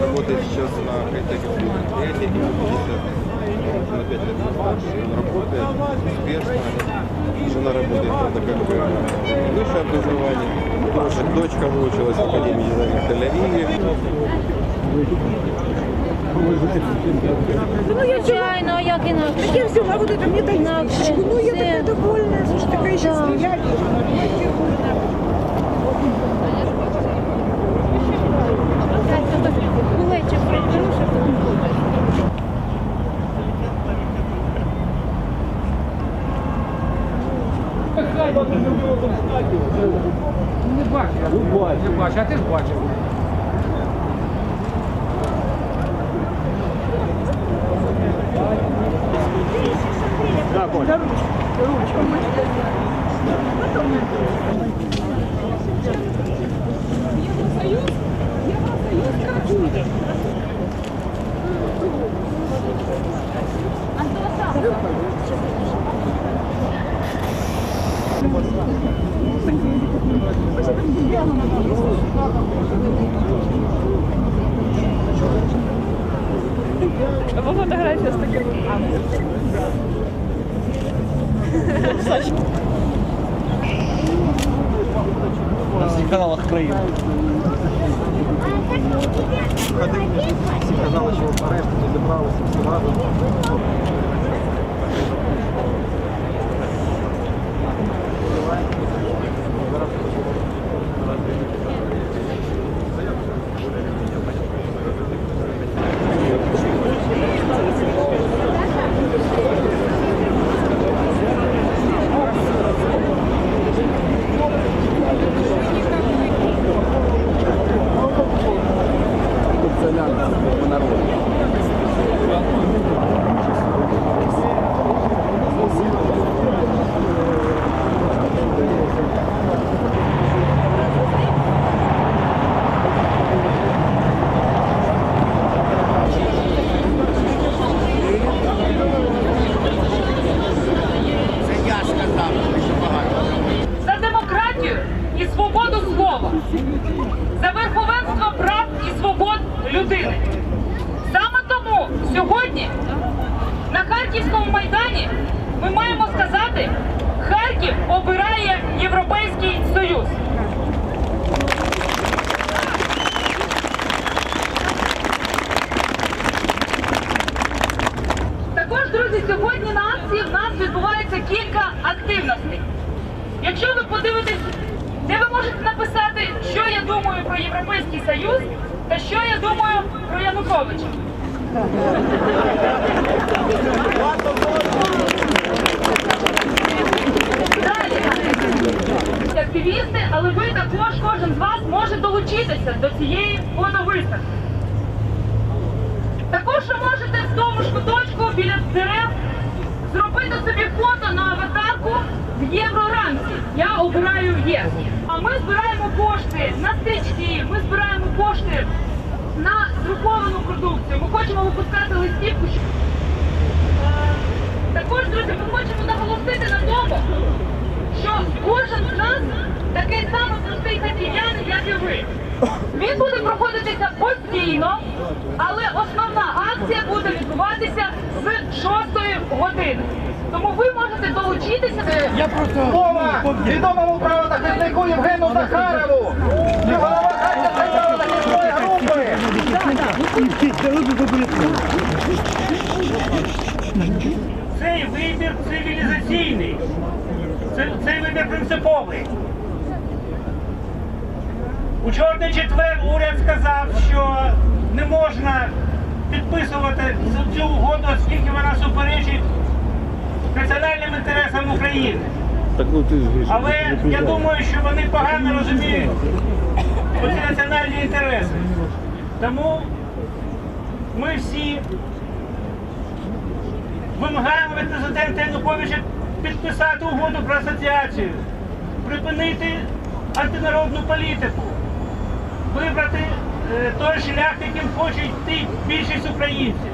Работает сейчас на хай-теке предприятии, на 5 лет работает успешно. Жена работает, это как бы высшее образование. Тоже дочка выучилась в Академии дизайна в Тель-Авиве. Ну, я Звичайно, а як інакше? Я взяла вот это мне Інакше. Ну, я Все. такая довольная, слушай, такая счастливая. Не бачив. Не бачив, а ти ж бачив. Фотография с таким. На всіх каналах країни. Всі казали, що нарешті ми зібралися всі разом. Thank you. За верховенство прав і свобод людини. Саме тому сьогодні на Харківському майдані ми маємо сказати, Харків обирає Європейський Союз. Також, друзі, сьогодні на акції в нас відбувається кілька активностей. Якщо ви подивитесь, де ви можете написати, що я думаю про Європейський Союз та що я думаю про Януковича. Далі. Активісти, але ви також, кожен з вас може долучитися до цієї фотовиставки. Також ви можете в тому ж куточку біля дерев зробити собі фото на аватарку в єврорамці. Я обираю є. А ми збираємо кошти на стички, ми збираємо кошти на друковану продукцію. Ми хочемо випускати листівку. що- Е, Також, друзі, ми хочемо наголосити на тому, що кожен з нас такий самий простий харків'янин, як і ви. Він буде проходитися постійно, але основна акція буде відбуватися з 6 години. Тому ви можете долучитися. Я просто... Мова відомому правозахиснику Євгену Захарову Цей вибір цивілізаційний, цей вибір принциповий. У чорний четвер уряд сказав, що не можна підписувати цю- угоду, оскільки вона суперечить національним інтересам України. Але я думаю, що вони погано розуміють оці національні інтереси. Тому ми всі вимагаємо від президента Януковича підписати угоду про асоціацію, припинити антинародну політику, вибрати е, той шлях, яким хоче йти більшість українців.